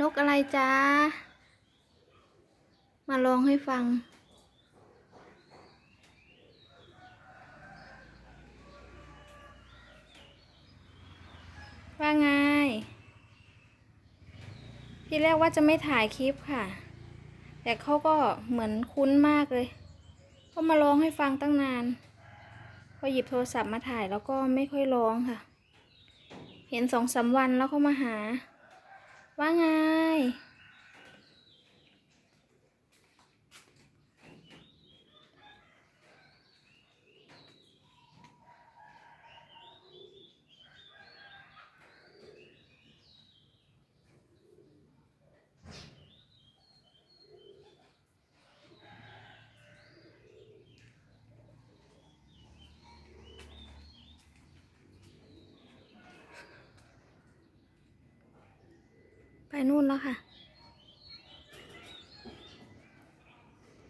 นกอะไรจ๊ะมาลองให้ฟัง ว่าไง ที่แรกว่าจะไม่ถ่ายคลิปค่ะ แต่เขาก็เหมือนคุ้นมากเลย ก็มาร้องให้ฟังตั้งนาน พอหยิบโทรศัพท์มาถ่ายแล้วก็ไม่ค่อยร้องค่ะ เห็นสองสามวันแล้วเขามาหาว่าไง ไปนู่นแล้วค่ะ